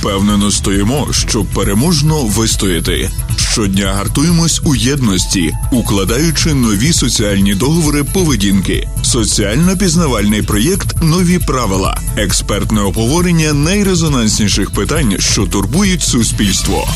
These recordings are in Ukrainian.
Впевнено стоїмо, щоб переможно вистояти. Щодня гартуємось у єдності, укладаючи нові соціальні договори поведінки. Соціально-пізнавальний проєкт Нові правила, експертне обговорення найрезонансніших питань, що турбують суспільство.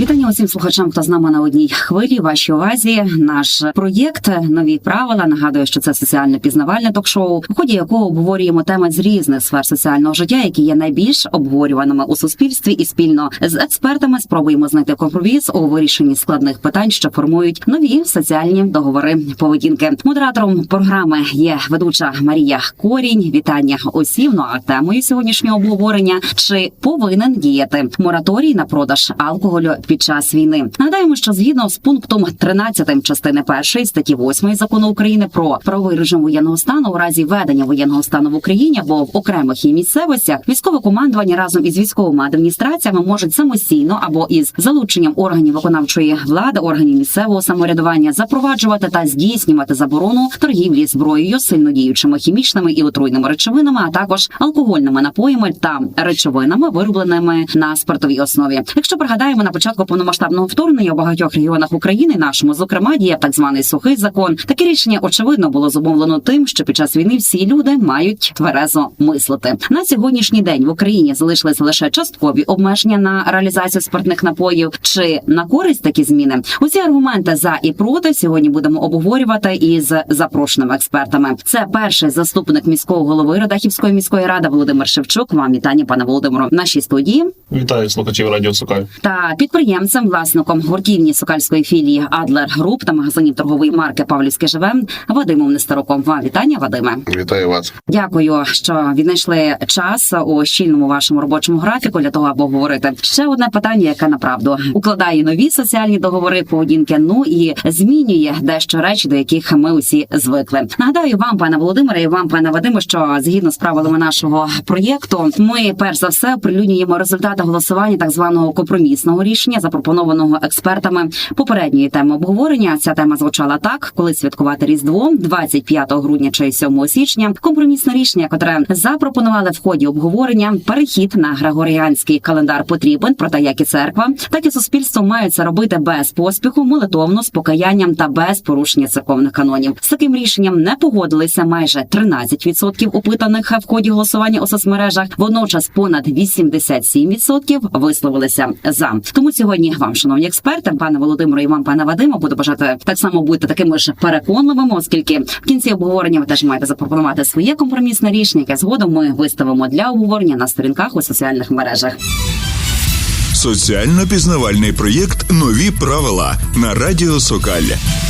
Вітання усім слухачам, хто з нами на одній хвилі. Вашій увазі наш проєкт нові правила. Нагадую, що це соціально пізнавальне ток-шоу, в ході якого обговорюємо теми з різних сфер соціального життя, які є найбільш обговорюваними у суспільстві, і спільно з експертами спробуємо знайти компроміс у вирішенні складних питань, що формують нові соціальні договори поведінки. Модератором програми є ведуча Марія Корінь. Вітання усім. Ну а темою сьогоднішнього обговорення чи повинен діяти мораторій на продаж алкоголю під час війни. Нагадаємо, що згідно з пунктом 13 частини 1 статті 8 закону України про правовий режим воєнного стану у разі ведення воєнного стану в Україні або в окремих її місцевостях військове командування разом із військовими адміністраціями можуть самостійно або із залученням органів виконавчої влади, органів місцевого самоврядування запроваджувати та здійснювати заборону торгівлі зброєю, сильнодіючими хімічними і отруйними речовинами, а також алкогольними напоями та речовинами, виробленими на спиртовій основі. Якщо пригадаємо на початку повномасштабного вторгнення у багатьох регіонах України, нашому зокрема, діяв так званий сухий закон. Таке рішення очевидно було зумовлено тим, що під час війни всі люди мають тверезо мислити. На сьогоднішній день в Україні залишились лише часткові обмеження на реалізацію спиртних напоїв. Чи на користь такі зміни? Усі аргументи за і проти сьогодні будемо обговорювати із запрошеними експертами. Це перший заступник міського голови Радахівської міської ради Володимир Шевчук. Вам вітання, пане Володимиро, в нашій студії Вітаю слухачів радіо Сукай. та підприємцем, власником гуртівні сокальської філії Адлер Груп та магазинів торгової марки Павлівське живе Вадимом Нестеруком. Вам вітання, Вадиме. Вітаю вас. Дякую, що віднайшли час у щільному вашому робочому графіку для того, аби обговорити ще одне питання, яке направду укладає нові соціальні договори поведінки. Ну і змінює дещо речі, до яких ми усі звикли. Нагадаю вам, пане Володимире, і вам, пане Вадиме, що згідно з правилами нашого проєкту, ми перш за все оприлюднюємо результати голосування так званого компромісного рішення, запропонованого експертами попередньої теми обговорення. Ця тема звучала так, коли святкувати різдво 25 грудня чи 7 січня. Компромісне рішення, котре запропонували в ході обговорення, перехід на григоріанський календар потрібен. Проте як і церква, так і суспільство мають це робити без поспіху, молитовно, з покаянням та без порушення церковних канонів. З таким рішенням не погодилися майже 13% опитаних в ході голосування у соцмережах. Водночас понад 87% висловилися за. Тому сьогодні вам, шановні експерти, пане Володимиру і вам, пане Вадиму, буду бажати так само бути такими ж переконливими, оскільки в кінці обговорення ви теж маєте запропонувати своє компромісне рішення, яке згодом ми виставимо для обговорення на сторінках у соціальних мережах. Соціально-пізнавальний проєкт Нові правила на радіо Сокаль.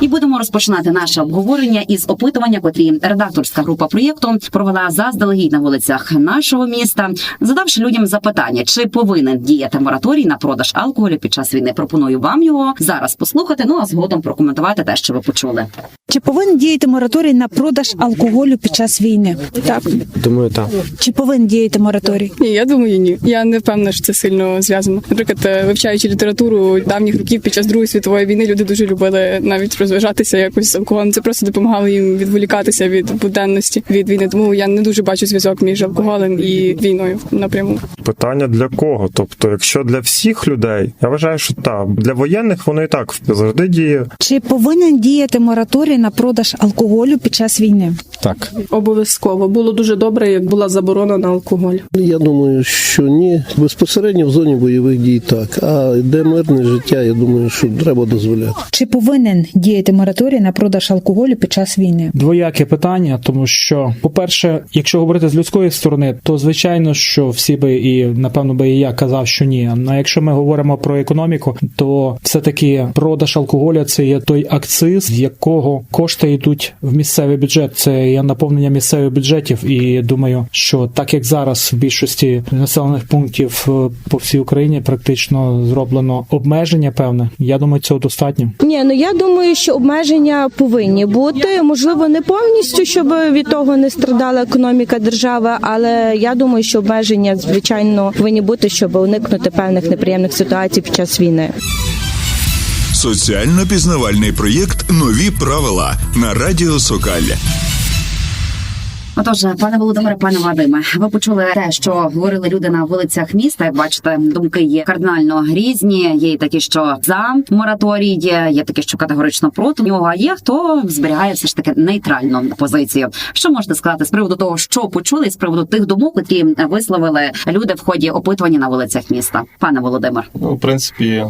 І будемо розпочинати наше обговорення із опитування, котрі редакторська група проєкту провела заздалегідь на вулицях нашого міста, задавши людям запитання, чи повинен діяти мораторій на продаж алкоголю під час війни. Пропоную вам його зараз послухати. Ну а згодом прокоментувати те, що ви почули. Чи повинен діяти мораторій на продаж алкоголю під час війни? Так. Думаю, так. Чи повинен діяти мораторій? Ні, я думаю, ні. Я не впевнена, що це сильно зв'язано. Наприклад, е, вивчаючи літературу давніх років під час Другої світової війни, люди дуже любили навіть розважатися якось з алкоголем. Це просто допомагало їм відволікатися від буденності від війни. Тому я не дуже бачу зв'язок між алкоголем і війною напряму. Питання для кого? Тобто, якщо для всіх людей, я вважаю, що так. Для воєнних воно і так завжди діє. Чи повинен діяти мораторій на продаж алкоголю під час війни? Так. Обов'язково було дуже добре, як була заборона на алкоголь. Я думаю, що ні. Безпосередньо в зоні бойових дій так. А де мирне життя, я думаю, що треба дозволяти. Чи повинен діяти мораторій на продаж алкоголю під час війни? Двояке питання, тому що, по-перше, якщо говорити з людської сторони, то звичайно, що всі би і напевно би і я казав, що ні. А якщо ми говоримо про економіку, то все таки продаж алкоголя це є той акциз, з якого кошти йдуть в місцевий бюджет. Це є наповнення місцевих бюджетів. І думаю, що так як зараз в більшості населених пунктів е, по всій Україні практично зроблено обмеження, певне, я думаю, цього достатньо. Ні, ну я думаю, що обмеження повинні бути. Можливо, не повністю, щоб від того не страдала економіка держави, але я думаю, що обмеження звичайно повинні бути, щоб уникнути певних неприємних ситуацій під час війни. Соціально-пізнавальний проєкт Нові правила на радіо Сокаль. Отож, пане Володимире, пане Вадиме, ви почули те, що говорили люди на вулицях міста. Як бачите, думки є кардинально різні. Є і такі, що за мораторій, є, є такі, що категорично проти нього. А є хто зберігає все ж таки нейтральну позицію. Що можете сказати з приводу того, що почули, з приводу тих думок, які висловили люди в ході опитування на вулицях міста, пане Володимир? Ну, в принципі,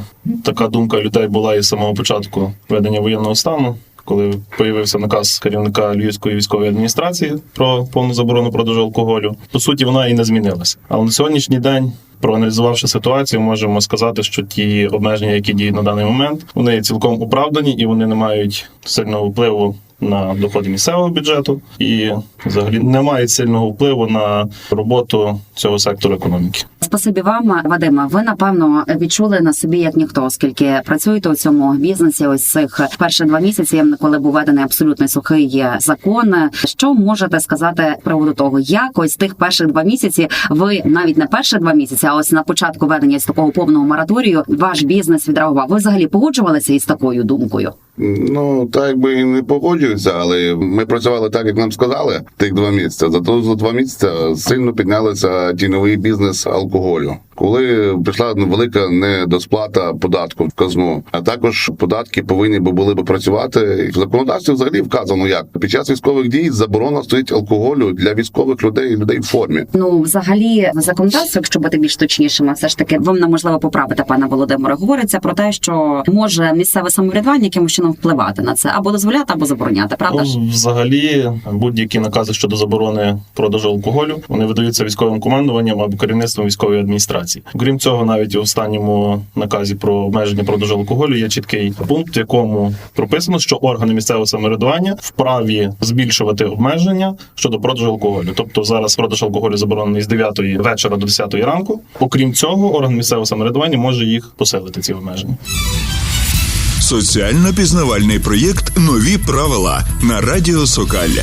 така думка людей була і самого початку ведення воєнного стану. Коли появився наказ керівника Львівської військової адміністрації про повну заборону продажу алкоголю, по суті, вона і не змінилася. Але на сьогоднішній день, проаналізувавши ситуацію, можемо сказати, що ті обмеження, які діють на даний момент, вони цілком оправдані і вони не мають сильного впливу на доходи місцевого бюджету, і взагалі не мають сильного впливу на роботу цього сектору економіки. Спасибі вам, Вадиме. Ви напевно відчули на собі як ніхто, оскільки працюєте у цьому бізнесі. Ось цих перші два місяці, коли був введений абсолютно сухий закон. Що можете сказати з приводу того, як ось тих перших два місяці ви навіть не перші два місяці, а ось на початку ведення з такого повного мораторію ваш бізнес відреагував. Ви взагалі погоджувалися із такою думкою? Ну так якби і не погоджуються, але ми працювали так, як нам сказали, тих два місяці. Зато за два місяці сильно піднялися тіньовий бізнес алкоголю. Коли прийшла велика недосплата податку в казну, а також податки повинні були би працювати. В законодавстві взагалі вказано, як під час військових дій заборона стоїть алкоголю для військових людей, і людей в формі. Ну, взагалі, в законодавстві, якщо бути більш точнішими, все ж таки, ви мене можливо поправити, пане Володимире. Говориться про те, що може місцеве самоврядування якимось чином впливати на це або дозволяти, або забороняти. Правда ж? Ну, взагалі, будь-які накази щодо заборони продажу алкоголю вони видаються військовим командуванням або керівництвом військової адміністрації. Крім цього, навіть у останньому наказі про обмеження продажу алкоголю є чіткий пункт, в якому прописано, що органи місцевого самоврядування вправі збільшувати обмеження щодо продажу алкоголю. Тобто зараз продаж алкоголю заборонений з 9 вечора до 10 ранку. Окрім цього, орган місцевого самоврядування може їх посилити ці обмеження. Соціально пізнавальний проєкт Нові правила на Радіо Сокаль.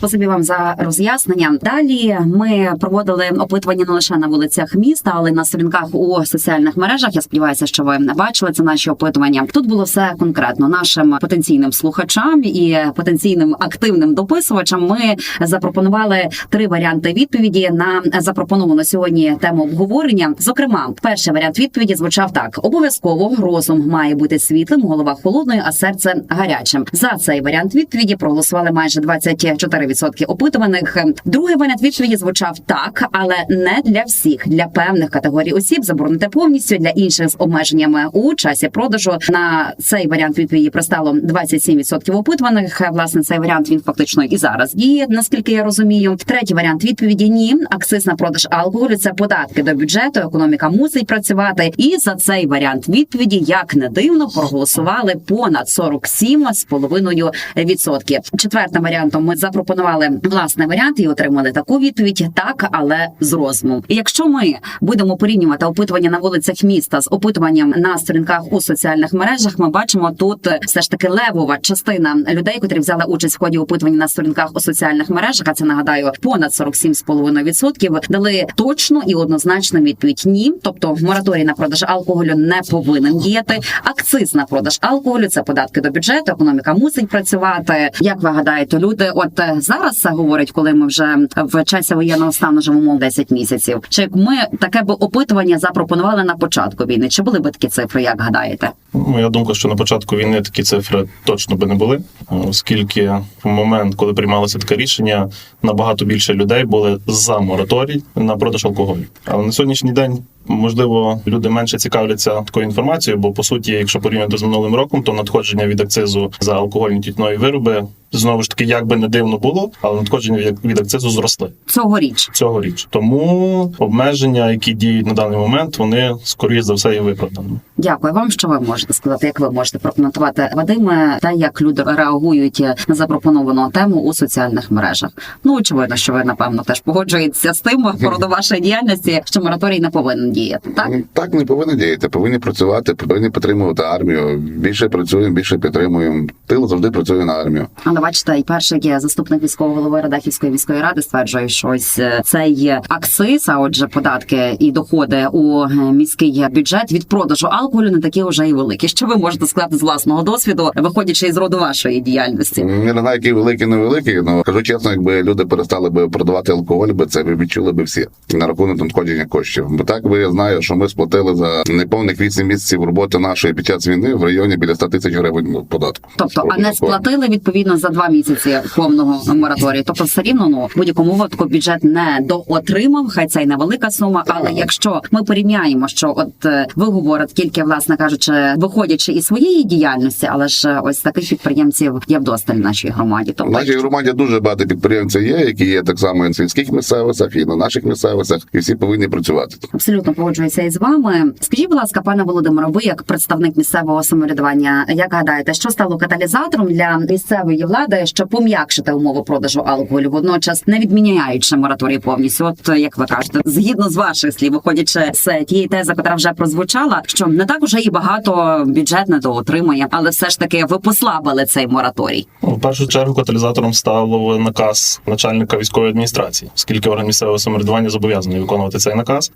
Спасибі вам за роз'яснення. Далі ми проводили опитування не лише на вулицях міста, але й на сторінках у соціальних мережах. Я сподіваюся, що ви бачили це наші опитування. Тут було все конкретно нашим потенційним слухачам і потенційним активним дописувачам. Ми запропонували три варіанти відповіді на запропоновану сьогодні тему обговорення. Зокрема, перший варіант відповіді звучав так: обов'язково розум має бути світлим, голова холодною, а серце гарячим. За цей варіант відповіді проголосували майже 24% опитуваних. Другий варіант відповіді звучав так, але не для всіх, для певних категорій осіб заборонити повністю для інших з обмеженнями у часі продажу. На цей варіант відповіді пристало 27% опитуваних. Власне, цей варіант він фактично і зараз діє, наскільки я розумію. Третій варіант відповіді ні. Акциз на продаж алкоголю це податки до бюджету. Економіка мусить працювати. І за цей варіант відповіді, як не дивно, проголосували понад 47,5%. Четвертим варіантом ми запропонували власний варіант і отримали таку відповідь: так, але з розумом. І якщо ми будемо порівнювати опитування на вулицях міста з опитуванням на сторінках у соціальних мережах, ми бачимо тут все ж таки левова частина людей, котрі взяли участь в ході опитування на сторінках у соціальних мережах. А це нагадаю понад 47,5%, дали точну і однозначну відповідь ні. Тобто мораторій на продаж алкоголю не повинен діяти. Акциз на продаж алкоголю це податки до бюджету. Економіка мусить працювати. Як ви гадаєте, люди, от зараз це говорять, коли ми вже в часі воєнного стану живемо 10 місяців. Чи ми таке би опитування запропонували на початку війни? Чи були би такі цифри? Як гадаєте? Моя думка, що на початку війни такі цифри точно би не були, оскільки в момент, коли приймалося таке рішення, набагато більше людей були за мораторій на продаж алкоголю. Але на сьогоднішній день. Можливо, люди менше цікавляться такою інформацією, бо по суті, якщо порівняти з минулим роком, то надходження від акцизу за алкогольні тютюнові вироби знову ж таки, як би не дивно було, але надходження від- акцизу зросли Цьогоріч цьогоріч. Тому обмеження, які діють на даний момент, вони скоріш за все є виправданими. Дякую вам. Що ви можете сказати? Як ви можете прокоментувати Вадиме, та як люди реагують на запропоновану тему у соціальних мережах? Ну очевидно, що ви напевно теж погоджуєтеся з тим по роду вашої діяльності, що мораторій не повинен повинен діяти. Так Так не повинні діяти, повинні працювати, повинні підтримувати армію. Більше працюємо, більше підтримуємо. Тил завжди працює на армію. але бачите, і перший заступник міського голови Радехівської міської ради стверджує, що ось е, цей акциз, а отже, податки і доходи у е, міський бюджет від продажу алкоголю не такі вже і великі. Що ви можете сказати з власного досвіду, виходячи із роду вашої діяльності? Я не знаю, які великі, невеликі, але кажу чесно, якби люди перестали би продавати алкоголь, би це відчули би всі на рахунок надходження коштів. Бо так я знаю, що ми сплатили за неповних 8 місяців роботи нашої під час війни в районі біля 100 тисяч гривень податку. Тобто, а не сплатили відповідно за два місяці повного мораторію. Тобто, все рівно ну в будь-якому випадку бюджет не доотримав, хай це й невелика сума. Але якщо ми порівняємо, що от е, ви говорите тільки, власне кажучи, виходячи із своєї діяльності, але ж е, ось таких підприємців є вдосталь в нашій громаді. В Тобто, нашій громаді дуже багато підприємців є, які є так само і на сільських місцевостях, і на наших місцевостях, і всі повинні працювати. Абсолютно погоджуюся із вами. Скажіть, будь ласка, пане Володимире, ви як представник місцевого самоврядування, як гадаєте, що стало каталізатором для місцевої влади, щоб пом'якшити умови продажу алкоголю, водночас не відміняючи мораторій повністю? От як ви кажете, згідно з ваших слів, виходячи з тієї тези, яка вже прозвучала, що не так уже і багато бюджет не доотримує, але все ж таки ви послабили цей мораторій. Ну, В першу чергу каталізатором став наказ начальника військової адміністрації, оскільки орган місцевого самоврядування зобов'язаний виконувати цей наказ.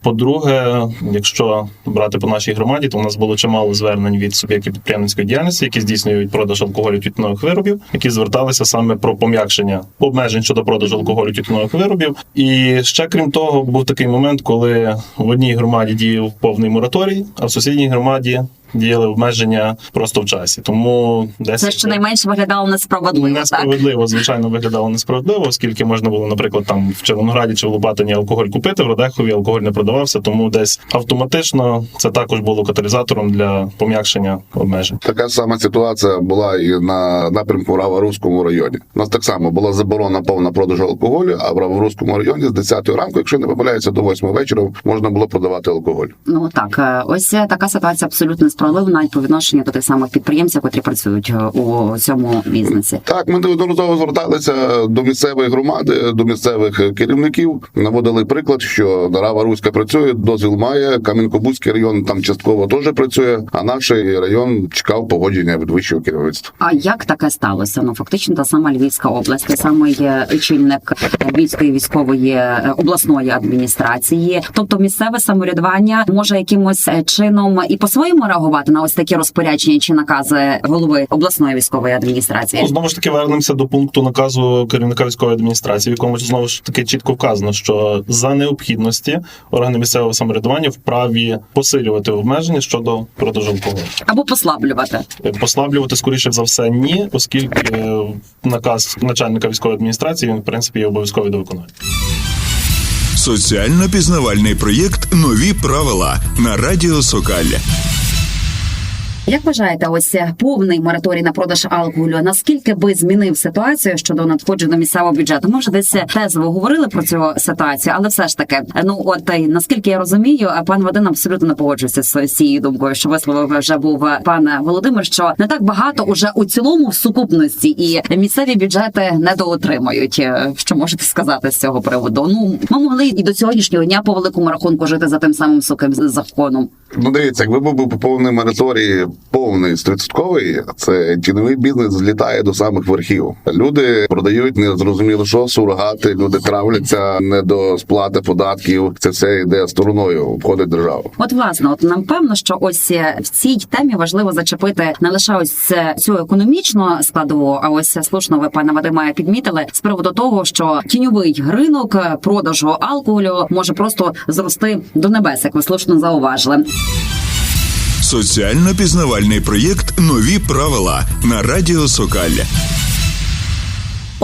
Якщо брати по нашій громаді, то у нас було чимало звернень від суб'єктів підприємницької діяльності, які здійснюють продаж алкоголю тютюнових виробів, які зверталися саме про пом'якшення обмежень щодо продажу алкоголю тютюнових виробів. І ще крім того, був такий момент, коли в одній громаді діяв повний мораторій, а в сусідній громаді. Діяли обмеження просто в часі, тому десь Це щонайменше виглядало несправедливо. Так? Несправедливо, звичайно, виглядало несправедливо, оскільки можна було, наприклад, там в Червонограді чи в Лопатині алкоголь купити, в Радехові алкоголь не продавався, тому десь автоматично це також було каталізатором для пом'якшення обмежень. Така сама ситуація була і на напрямку Раворуському районі. У нас так само була заборона повна продажу алкоголю, а в Раворуському районі з 10 ранку, якщо не помиляється, до 8 вечора можна було продавати алкоголь. Ну так, е, ось е, така ситуація абсолютно несправедлива навіть по відношенню до тих самих підприємців, які працюють е, у цьому бізнесі. Так, ми неодноразово зверталися до місцевої громади, до місцевих керівників. Наводили приклад, що Рава Руська працює, дозвіл має. Кам'янко-Бузький район там частково теж працює. А наш район чекав погодження від вищого керівництва. А як таке сталося? Ну фактично та сама Львівська область, той самий е, очільник Львівської військової е, обласної адміністрації, тобто місцеве самоврядування може якимось е, чином і по-своєму реагувати на ось такі розпорядження чи накази голови обласної військової адміністрації. Ну, знову ж таки вернемося до пункту наказу керівника військової адміністрації, в якому знову ж таки чітко вказано, що за необхідності органи місцевого самоврядування вправі посилювати обмеження щодо продажу алкоголю. Або послаблювати. Послаблювати скоріше за все ні, оскільки е, наказ начальника військової адміністрації він в принципі є обов'язковий до виконання. Соціально пізнавальний проєкт Нові правила на Радіо Сокаль. Як вважаєте, ось е, повний мораторій на продаж алкоголю? Наскільки би змінив ситуацію щодо надходжень до місцевого бюджету? Ми вже десь е, тезово говорили про цю ситуацію, але все ж таки, е, ну от наскільки я розумію, пан Вадим абсолютно не погоджується з цією думкою, що висловив вже був пан Володимир, що не так багато уже у цілому в сукупності, і місцеві бюджети недоотримують. Що можете сказати з цього приводу? Ну ми могли і до сьогоднішнього дня по великому рахунку жити за тим самим суким законом. Ну, дивіться, якби був повний мораторій, повний стовідсотковий, це тіновий бізнес злітає до самих верхів. Люди продають незрозуміло що, сурогати, люди травляться не до сплати податків. Це все йде стороною, обходить державу. От власне, от нам певно, що ось е, в цій темі важливо зачепити не лише ось цю економічну складову, а ось слушно ви пане Вадиме підмітили з приводу того, що тіньовий ринок е, продажу алкоголю може просто зрости до небес, як ви слушно зауважили. Соціально пізнавальний проєкт Нові правила на Радіо Сокаль.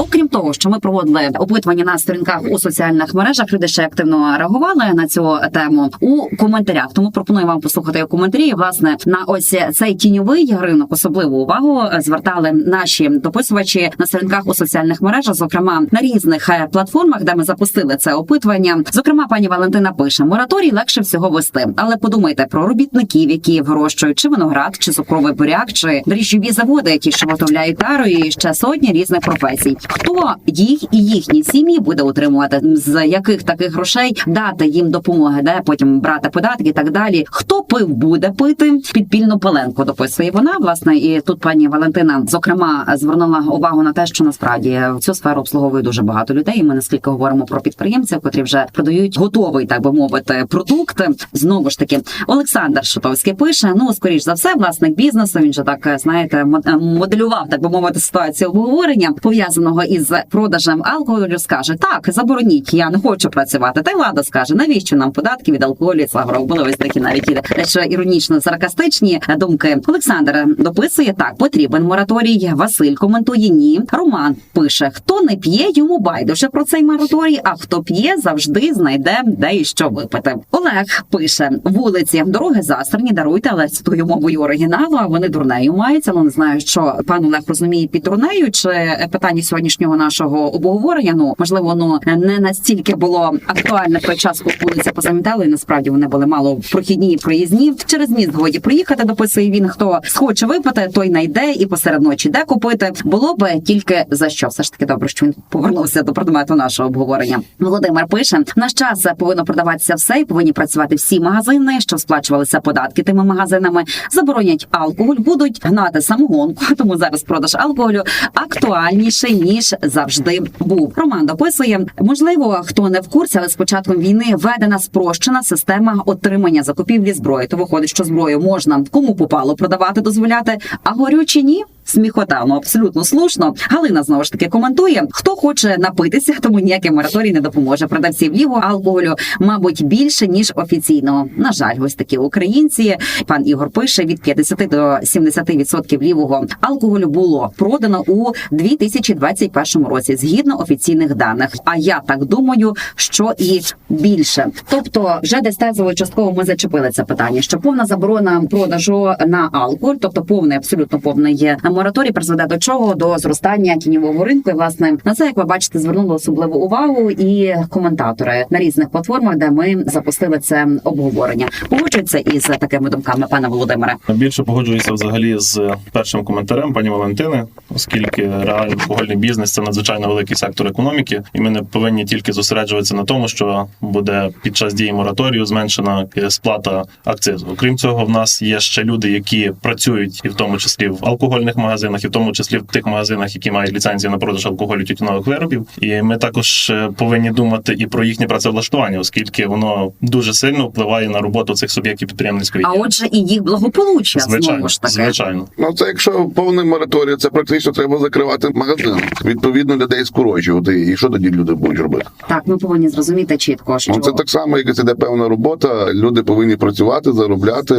Окрім того, що ми проводили опитування на сторінках у соціальних мережах, люди ще активно реагували на цю тему у коментарях. Тому пропоную вам послухати коментарі. Власне, на ось цей тіньовий ринок особливу увагу звертали наші дописувачі на сторінках у соціальних мережах, зокрема на різних е, платформах, де ми запустили це опитування. Зокрема, пані Валентина пише: мораторій легше всього вести, але подумайте про робітників, які вирощують чи виноград, чи цукровий буряк, чи дріжджові заводи, які ще виготовляють тару, і ще сотні різних професій. Хто їх і їхні сім'ї буде утримувати? З яких таких грошей дати їм допомоги, де потім брати податки і так далі? Хто пив буде пити підпільну паленку? Дописує вона власне, і тут пані Валентина зокрема звернула увагу на те, що насправді цю сферу обслуговує дуже багато людей. І Ми наскільки говоримо про підприємців, котрі вже продають готовий, так би мовити, продукт. Знову ж таки, Олександр Шатовський пише: ну скоріш за все, власник бізнесу. Він же так знаєте, е, моделював, так би мовити, ситуацію обговорення пов'язаного із продажем алкоголю. Скаже так, забороніть, я не хочу працювати. Та й влада скаже, навіщо нам податки від алкоголю і слагорок? Були ось такі навіть дещо іронічно саркастичні думки. Олександр дописує так: потрібен мораторій. Василь коментує ні. Роман пише: хто не п'є, йому байдуже про цей мораторій. А хто п'є, завжди знайде де і що випити. Олег пише: вулиці, дороги засрані, даруйте, але цитую мовою оригіналу. А вони дурнею маються. Ну не знаю, що пан Олег розуміє під дурнею, чи питання сьогоднішнього нашого обговорення. Ну можливо, воно не настільки було актуальне в той час, коли вулиці позамітали. Насправді вони були мало прохідні і проїзні. Через міст годі проїхати. Дописує він. Хто схоче випити, той найде і посеред ночі де купити. Було би тільки за що. Все ж таки добре, що він повернувся до предмету нашого обговорення. Володимир пише: в наш час повинно продаватися все і повинні працювати всі магазини, що сплачувалися податки тими магазинами. Заборонять алкоголь, будуть гнати самогонку. Тому зараз продаж алкоголю актуальніший ніж завжди був. Роман дописує, можливо, хто не в курсі, але з початком війни введена спрощена система отримання закупівлі зброї. То виходить, що зброю можна кому попало продавати, дозволяти, а горючі ні. Сміхота, ну абсолютно слушно. Галина знову ж таки коментує: хто хоче напитися, тому ніякий мораторій не допоможе. Продавців лівого алкоголю, мабуть, більше ніж офіційного. На жаль, ось такі українці. Пан Ігор пише: від 50 до 70% лівого алкоголю було продано у 2021 році, згідно офіційних даних. А я так думаю, що і більше. Тобто, вже десь тезово частково ми зачепили це питання, що повна заборона продажу на алкоголь, тобто повний, абсолютно повний є мораторій, призведе до чого? До зростання тіньового ринку. І власне на це, як ви бачите, звернули особливу увагу і коментатори на різних платформах, де ми запустили це обговорення. Погоджуються із такими думками, пане Володимире. Більше погоджуюся взагалі з першим коментарем пані Валентини, оскільки реальний алкогольний бізнес це надзвичайно великий сектор економіки, і ми не повинні тільки зосереджуватися на тому, що буде під час дії мораторію зменшена сплата акцизу. Окрім цього, в нас є ще люди, які працюють і в тому числі в алкогольних магазинах, і в тому числі в тих магазинах, які мають ліцензію на продаж алкоголю тютюнових виробів. І ми також е, повинні думати і про їхнє працевлаштування, оскільки воно дуже сильно впливає на роботу цих суб'єктів підприємницької А отже, і їх благополуччя Звичайно, знову ж таки. звичайно. Ну це якщо повний мораторій, це практично треба закривати магазин. Відповідно, людей скорочувати. І що тоді люди будуть робити? Так, ми повинні зрозуміти чітко, що Ну це так само, як іде певна робота. Люди повинні працювати, заробляти,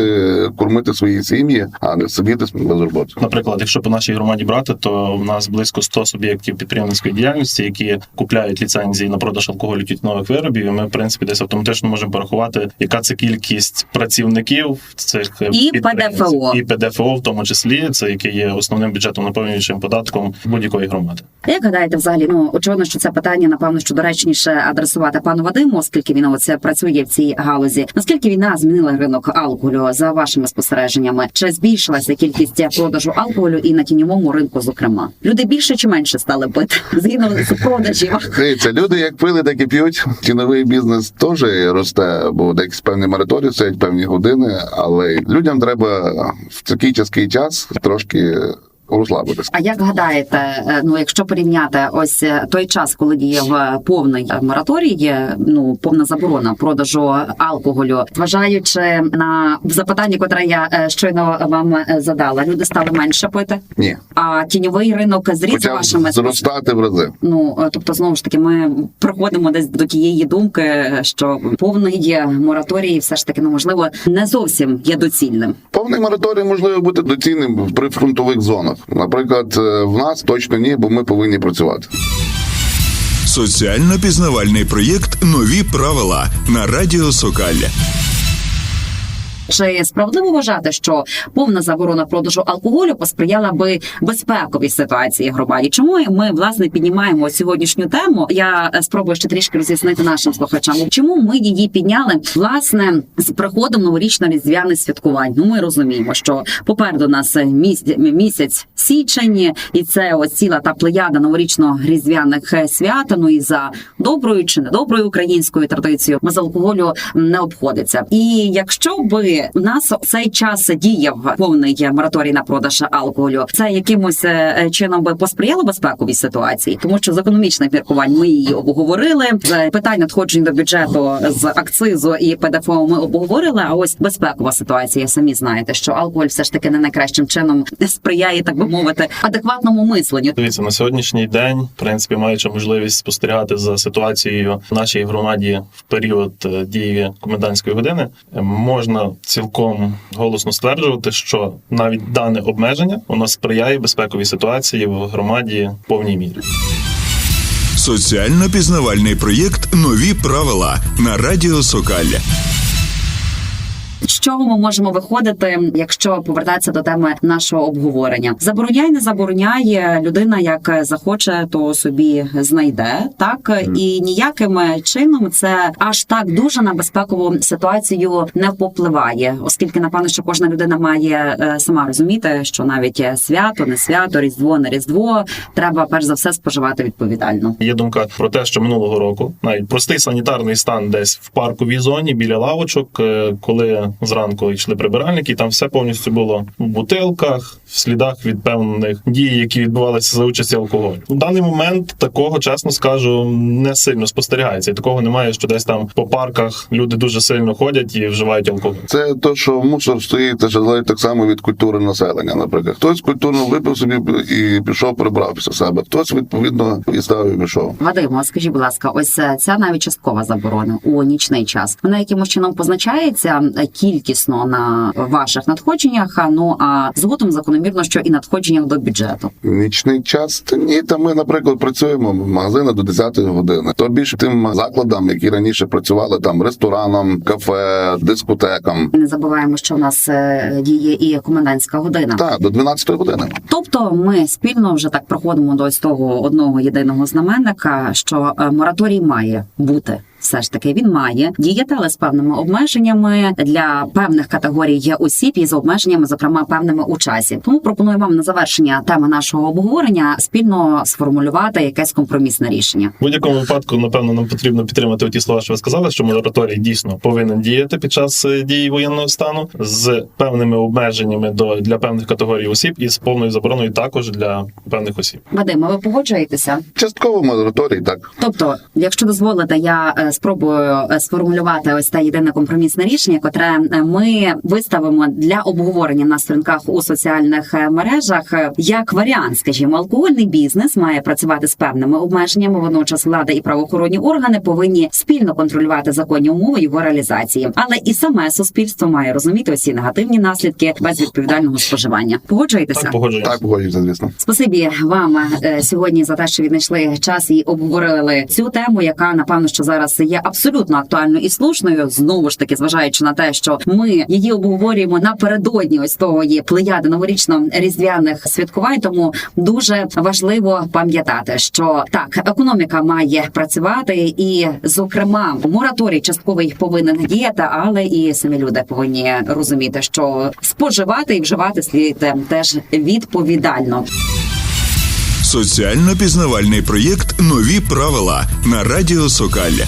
кормити свої сім'ї, а не сидіти без роботи. Наприклад, якщо по нашій громаді брати, то в нас близько 100 суб'єктів підприємницької діяльності, які купляють ліцензії на продаж алкоголю тютюнових виробів. І ми, в принципі, десь автоматично можемо порахувати, яка це кількість працівників цих І. ПДФО. і ПДФО, в тому числі, це яке є основним бюджетом наповнюючим податком будь-якої громади. Як гадаєте, взагалі, ну очевидно, що це питання, напевно, що доречніше адресувати пану Вадиму, оскільки він оце працює в цій галузі. Наскільки війна змінила ринок алкоголю за вашими спостереженнями? Чи збільшилася кількість продажу алкоголю і на тіньовому ринку, зокрема? Люди більше чи менше стали пити згідно з продажів? Дивіться, люди як пили, так і п'ють. Тіновий бізнес теж росте, бо деякі певні мораторії стоять певні години, але людям треба в такий чаский час трошки розслабитися. А як гадаєте, е, ну якщо порівняти ось е, той час, коли діяв повний мораторій, ну повна заборона продажу алкоголю, зважаючи на запитання, котре я е, щойно вам задала, люди стали менше пити. Ні, А тіньовий ринок зріс вашими зростати в рази. Ну тобто, знову ж таки, ми приходимо десь до тієї думки, що повний мораторій, все ж таки, ну можливо, не зовсім є доцільним. Повний мораторій можливо бути доцільним в прифронтових зонах. Наприклад, е, в нас точно ні, бо ми повинні працювати. Соціально пізнавальний проєкт Нові правила на Радіо Сокаль. Чи справедливо вважати, що повна заборона продажу алкоголю посприяла би безпековій ситуації громаді? Чому ми власне піднімаємо сьогоднішню тему? Я е, спробую ще трішки роз'яснити нашим слухачам. Чому ми її підняли власне з приходом новорічно-різдвяних святкувань? Ну ми розуміємо, що попереду нас місяць, місяць січень, і це ось ціла та плеяда новорічно-різдвяних е, свят. Ну і за доброю чи недоброю українською традицією без алкоголю не обходиться. І якщо би у нас цей час діяв повний мораторій на продаж алкоголю, це якимось е, чином би посприяло безпековій ситуації, тому що з економічних міркувань ми її обговорили. З питань надходжень до бюджету з акцизу і ПДФО ми обговорили. А ось безпекова ситуація. Самі знаєте, що алкоголь все ж таки не найкращим чином сприяє, так би мовити, адекватному мисленню. Дивіться, на сьогоднішній день, в принципі, маючи можливість спостерігати за ситуацією в нашій громаді в період е, дії комендантської години, е, можна цілком голосно стверджувати, що навіть дане обмеження воно сприяє безпековій ситуації в громаді в повній мірі. Соціально пізнавальний проєкт Нові правила на Радіо Сокаль. З чого ми можемо виходити, якщо повертатися до теми нашого обговорення? Забороняє, не забороняє людина, як захоче, то собі знайде так і ніяким чином це аж так дуже на безпекову ситуацію не попливає, оскільки напевно, що кожна людина має е, сама розуміти, що навіть свято, не свято, різдво, не різдво, треба перш за все споживати відповідально. Є думка про те, що минулого року навіть простий санітарний стан десь в парковій зоні біля лавочок, е, коли зранку йшли прибиральники, і там все повністю було в бутилках, в слідах від певних дій, які відбувалися за участі алкоголю. У даний момент такого, чесно скажу, не сильно спостерігається. І такого немає, що десь там по парках люди дуже сильно ходять і вживають алкоголь. Це то, що мусор стоїть, це залежить так само від культури населення. Наприклад, хтось культурно випив собі і пішов, прибрав після себе. Хтось відповідно і ставив і пішов. Вадимо, скажіть, будь ласка, ось е, ця навіть часткова заборона у нічний час. Вона якимось чином позначається кількісно на ваших надходженнях. а, Ну а згодом закономірно, що і надходженнях до бюджету. Нічний час ні, та ми, наприклад, працюємо в магазини до 10 години. То більше тим закладам, які раніше працювали там ресторанам, кафе, дискотекам. Не забуваємо, що в нас е, діє і комендантська година. Так, до 12 години. Тобто, ми спільно вже так проходимо до ось того одного єдиного знаменника, що е, мораторій має бути. Все ж таки він має діяти, але з певними обмеженнями для певних категорій осіб і з обмеженнями, зокрема певними у часі. Тому пропоную вам на завершення теми нашого обговорення спільно сформулювати якесь компромісне рішення. В будь-якому випадку, напевно, нам потрібно підтримати ті слова, що ви сказали, що мораторій дійсно повинен діяти під час е, дії воєнного стану з певними обмеженнями до для певних категорій осіб і з повною забороною також для певних осіб. Вадиме, ви погоджуєтеся? Частково мораторій, так. Тобто, якщо дозволите, я е, спробую е, сформулювати ось те єдине компромісне рішення, котре е, ми виставимо для обговорення на сторінках у соціальних е, мережах як варіант, скажімо, алкогольний бізнес має працювати з певними обмеженнями. Водночас влада і правоохоронні органи повинні спільно контролювати законні умови його реалізації, але і саме суспільство має розуміти усі негативні наслідки безвідповідального споживання. Погоджуєтеся? Так погоджуємося. Так, погоджуюся, звісно. Спасибі вам сьогодні за те, що віднайшли час і обговорили цю тему, яка напевно що зараз є абсолютно актуальною і слушною. Знову ж таки, зважаючи на те, що ми її обговорюємо напередодні ось того є плеяди новорічно-різдвяних святкувань. Тому дуже важливо пам'ятати, що так економіка має працювати, і, зокрема, мораторій частковий повинен діяти, але і самі люди повинні розуміти, що споживати і вживати слід теж відповідально. Соціально пізнавальний проєкт Нові правила на Радіо Сокаль.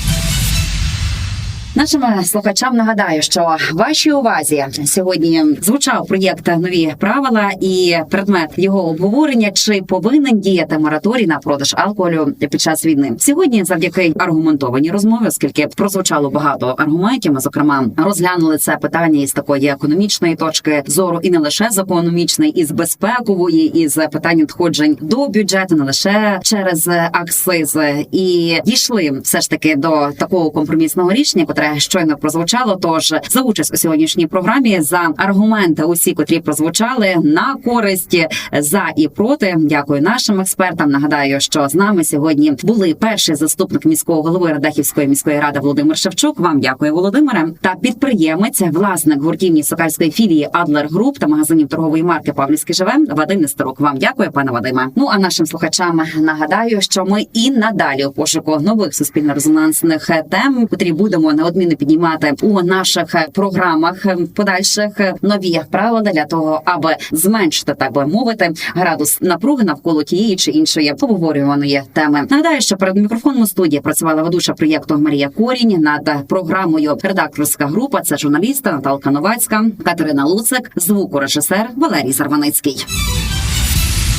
Нашим слухачам нагадаю, що вашій увазі сьогодні звучав проєкт нові правила і предмет його обговорення, чи повинен діяти мораторій на продаж алкоголю під час війни. Сьогодні, завдяки аргументованій розмові, оскільки прозвучало багато аргументів, ми зокрема розглянули це питання із такої економічної точки зору, і не лише з економічної, і з безпекової, і з питань надходжень до бюджету, не лише через акциз, і дійшли все ж таки до такого компромісного рішення, котре котре щойно прозвучало. Тож за участь у сьогоднішній програмі за аргументи, усі, котрі прозвучали на користь за і проти. Дякую нашим експертам. Нагадаю, що з нами сьогодні були перший заступник міського голови Радехівської міської ради Володимир Шевчук. Вам дякую, Володимире. Та підприємець, власник гуртівні сокальської філії Адлер Груп та магазинів торгової марки Павлівський живе Вадим Нестерук. Вам дякую, пане Вадиме. Ну а нашим слухачам нагадаю, що ми і надалі у пошуку нових суспільно-резонансних тем, котрі будемо неодмінно піднімати у наших програмах подальших нові правила для того, аби зменшити так би мовити градус напруги навколо тієї чи іншої обговорюваної теми. Нагадаю, що перед мікрофоном у студії працювала ведуча проєкту Марія Корінь над програмою редакторська група. Це журналісти Наталка Новацька, Катерина Луцик, звукорежисер Валерій Зарваницький.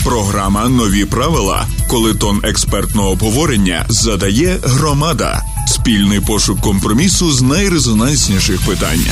Програма Нові правила, коли тон експертного обговорення задає громада. Спільний пошук компромісу з найрезонансніших питань.